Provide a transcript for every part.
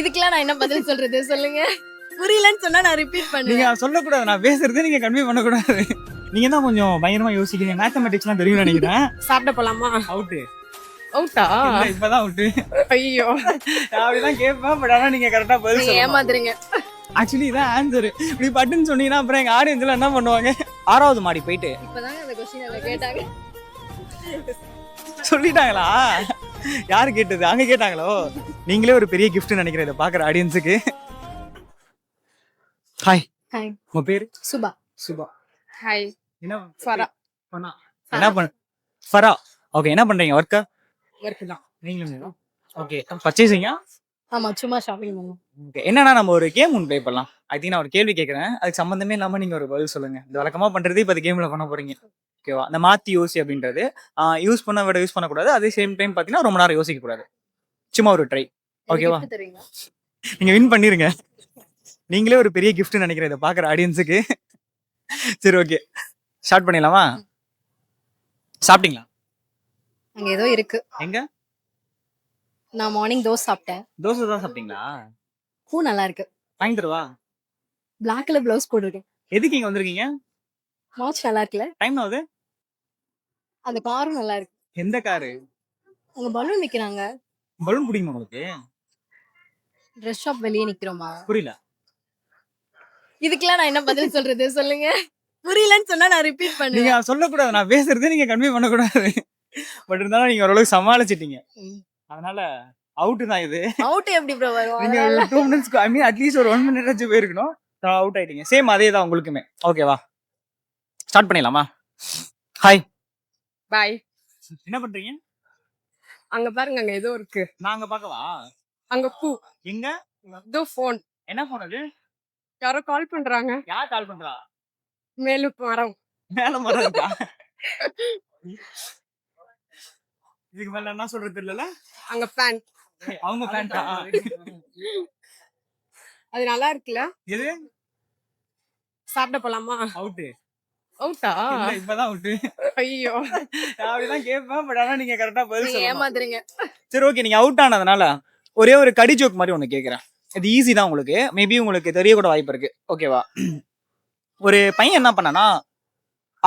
இதுக்கெல்லாம் நான் என்ன பதில் சொல்றது? சொல்லுங்க. புரியலன்னு சொன்னா நான் ரிப்பீட் பண்ணுவேன். நீங்க சொல்லக்கூடாது. நான் பேசுறதை நீங்க கன்வே பண்ணக்கூடாது. நீங்க தான் கொஞ்சம் பயங்கரமா யோசிக்கிறீங்க. மேத்தமெட்டிக்ஸ்லாம் தெரியும் நினைக்கிறேன். சாப்பிட போலாமா? அவுட்டு அவுட்டா இப்பதான் அவுட்டு ஐயோ. அப்படிதான் கேட்பேன் பட் ஆனா நீங்க கரெக்டா பதில் ஏமாத்துறீங்க. ஆக்சுவலி இதான் ஆன்சர் இப்படி பட்டுன்னு சொன்னீங்கன்னா அப்புறம் எங்க ஆடியன்ஸ்ல என்ன பண்ணுவாங்க? ஆறாவது மாடி போயிட்டு. அந்த கொஸ்டின் கேட்டாங்க. சொல்லிட்டாங்களா? யாரு கேட்டது? அங்க கேட்டாங்களோ? நீங்களே ஒரு பெரிய கிஃப்ட் நினைக்கிறேன் இதை பாக்குற ஆடியன்ஸுக்கு ஹாய் Hi. உங்க பேரு? சுபா. சுபா. ஹாய் என்ன ஃபரா பண்ணா? என்ன பண்ண? ஃபரா ஓகே என்ன பண்றீங்க? ஒர்க்கா ஒர்க் தான். நீங்களும் ஓகே பர்ச்சேசிங்கா ஆமா சும்மா ஷாப்பிங் பண்ணுவோம் ஓகே என்னன்னா நம்ம ஒரு கேம் ஒன்று ப்ளே பண்ணலாம். ஐ திங்க் நான் ஒரு கேள்வி கேட்குறேன். அதுக்கு சம்மந்தமே இல்லாமல் நீங்கள் ஒரு பதில் சொல்லுங்க. இந்த வழக்கமாக பண்ணுறதே இப்போ கேமில் பண்ண போறீங்க. ஓகேவா இந்த மாற்றி யோசி அப்படின்றது யூஸ் பண்ண விட யூஸ் பண்ணக்கூடாது. அதே சேம் டைம் பார்த்தீங்கன்னா ரொம்ப நேரம் யோசிக்கக்கூடாது. சும்மா ஒரு ட்ரை ஓகேவா நீங்கள் வின் பண்ணிருங்க. நீங்களே ஒரு பெரிய கிஃப்ட் நினைக்கிறேன் இதை பார்க்குற ஆடியன்ஸுக்கு சரி ஓகே ஸ்டார்ட் பண்ணிடலாமா? சாப்பிட்டீங்களா? அங்க ஏதோ இருக்கு. எங்க? நான் மார்னிங் தோசை சாப்பிட்டேன். தோசை தான் சாப்பிட்டீங்களா? பூ நல்லா இருக்கு. வாங்கி தருவா பிளாக் கலர் பிளவுஸ் போட்டிருக்கேன். எதுக்கு இங்கே வந்திருக்கீங்க? வாட்ச் நல்லா இருக்குல்ல? டைம் ஆகுது? அந்த காரும் நல்லா இருக்கு. எந்த காரு? அங்க பலூன் விக்கிறாங்க. பலூன் பிடிக்குமா உங்களுக்கு? ட்ரெஸ் ஷாப் வெளியே நிக்கிறோமா? புரியல. இதுக்கெல்லாம் நான் என்ன பதில் சொல்றது? சொல்லுங்க. புரியலன்னு சொன்னா நான் ரிப்பீட் நீங்க பண்ணுவேன் சொல்லக்கூடாது. நான் பேசுறதே நீங்க கன்வே பண்ணக்கூடாது. பட் இருந்தாலும் நீங்க ஓரளவுக்கு சமாளிச்சிட்டீங்க. அதனால அவுட் தான் இது. அவுட் எப்படி ப்ரோ வரும்? நீங்க அதனால two minutes I mean at least ஒரு ஒன் மினிட் ஆச்சு போயிருக்கணும். அவுட் ஆயிட்டீங்க. சேம் அதே தான் உங்களுக்குமே. ஓகேவா ஸ்டார்ட் பண்ணிடலாமா? ஹாய் பாய் என்ன பண்றீங்க? அங்க பாருங்க அங்க ஏதோ இருக்கு. நாங்க பார்க்கவா? அங்க பூ எங்க? இதோ போன் என்ன போன் அது? யாரோ கால் பண்றாங்க. யார் கால் பண்றா? மேலு மரம். மேல மரம் இதுக்கு மேல என்ன சொல்றது இல்லல அங்க பேன் அவங்க பேண்டா அது நல்லா இருக்குல்ல? எது? சாப்பிட போலாமா? அவுட்டு அவுட்டா இப்பதான் அவுட்டு ஐயோ. அப்படிதான் கேட்பேன் பட் ஆனா நீங்க கரெக்டா பதில் ஏமாத்துறீங்க சரி ஓகே நீங்க அவுட் ஆனதுனால. ஒரே ஒரு கடி ஜோக் மாதிரி ஒண்ணு கேக்குறேன். இது ஈஸி தான் உங்களுக்கு. மேபி உங்களுக்கு தெரிய கூட வாய்ப்பு இருக்கு. ஓகேவா ஒரு பையன் என்ன பண்ணானா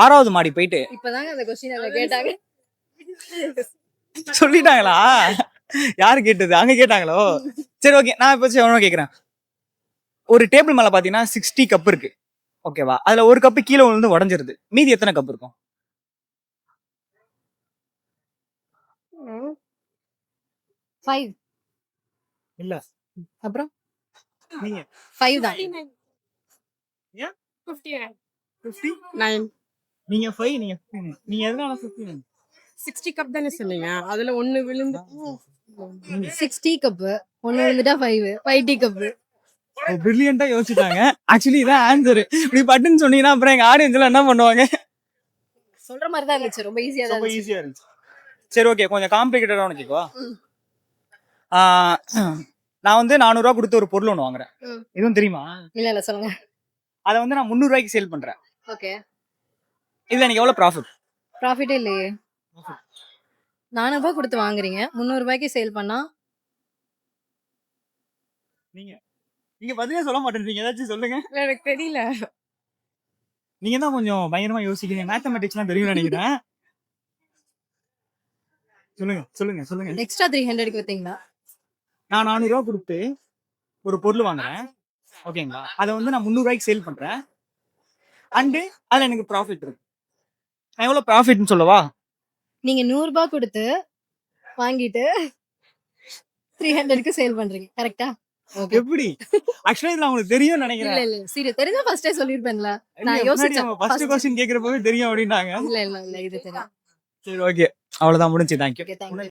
ஆறாவது மாடி போயிட்டு இப்பதாங்க அந்த கொஸ்டின் அதை கேட்டாங்க. சொல்லிட்டாங்களா? யாரு கேட்டது? அங்க கேட்டாங்களோ? சரி ஓகே நான் இப்போ எவ்வளோ கேக்குறேன். ஒரு டேபிள் மேல பாத்தீங்கன்னா சிக்ஸ்டி கப் இருக்கு. ஓகேவா அதுல ஒரு கப்பு கீழே விழுந்து உடஞ்சிருது. மீதி எத்தனை கப் இருக்கும்? ஃபைவ் இல்ல. அப்புறம்? நீங்க? ஃபைவ் தான். ஏன்? ஃபிஃப்டி நைன் நீங்க ஃபைவ் நீங்க 15. நீங்க எதனால 15? சிக்ஸ்டி கப் தானே சொன்னீங்க. அதுல ஒண்ணு விழுந்து சிக்ஸ் டீ கப்பு ஒன்னு வந்துட்டா ஃபைவ் ஃபைவ் டீ கப்பு பிரில்லியண்டா யோசிச்சிட்டாங்க. ஆக்சுவலி இதான் ஆன்சர் இப்படி பட்டுன்னு சொன்னீங்கன்னா அப்புறம் எங்க ஆடியன்ஸ்ல என்ன பண்ணுவாங்க? சொல்ற மாதிரி தான் இருந்துச்சு. ரொம்ப ஈஸியா தான் ஈஸியா இருந்துச்சு. சரி ஓகே கொஞ்சம் காம்ப்ளிகேட்டடா வச்சுக்கோ. ம். நான் வந்து 400 ரூபா கொடுத்து ஒரு பொருள் ஒன்று வாங்குறேன். எதுவும் தெரியுமா? இல்ல இல்ல சொல்லுங்க. அதை வந்து நான் 300 ரூபாய்க்கு சேல் பண்றேன். ஓகே. இதுல எனக்கு எவ்வளவு ப்ராஃபிட் ப்ராஃபிட்டே இல்லையே. நானூறு ரூபாய் கொடுத்து வாங்குறீங்க. முந்நூறு ரூபாய்க்கு சேல் பண்ணா? நீங்க நீங்க பதிலே சொல்ல மாட்டேன்றீங்க. ஏதாச்சும் சொல்லுங்க. எனக்கு தெரியல. நீங்க தான் கொஞ்சம் பயங்கரமா யோசிக்கிறீங்க. மேத்தமெட்டிக்ஸ்லாம் தெரியும் நினைக்கிறேன் சொல்லுங்க சொல்லுங்க சொல்லுங்க. எக்ஸ்ட்ரா த்ரீ ஹண்ட்ரட்க்கு வித்தீங்களா? நான் 400 ரூபா கொடுத்து ஒரு பொருள் வாங்குறேன். ஓகேங்களா? அதை வந்து நான் 300 ரூபாய்க்கு சேல் பண்றேன். அண்டு அதுல எனக்கு ப்ராஃபிட் இருக்கு. நான் எவ்வளவு ப்ராஃபிட்னு சொல்லவா? நீங்க நூறு ரூபாய் கொடுத்து வாங்கிட்டு த்ரீ ஹண்ட்ரட்க்கு சேல் பண்றீங்க. கரெக்டா ஓகே. எப்படி? ஆக்சுவலா இதுல உங்களுக்கு தெரியும் நினைக்கிறேன். இல்ல சரி தெரிஞ்சா ஃபர்ஸ்டே சொல்லிருப்பேன்ல நான் யோசிச்சேன். ஃபர்ஸ்ட் கொஸ்டின் கேக்குறப்பவே தெரியும் அப்படின்னாங்க. இல்ல இல்ல இல்ல. இது தெரியும். சரி ஓகே. அவ்வளவுதான். முடிஞ்சு ஓகே தேங்க்யூ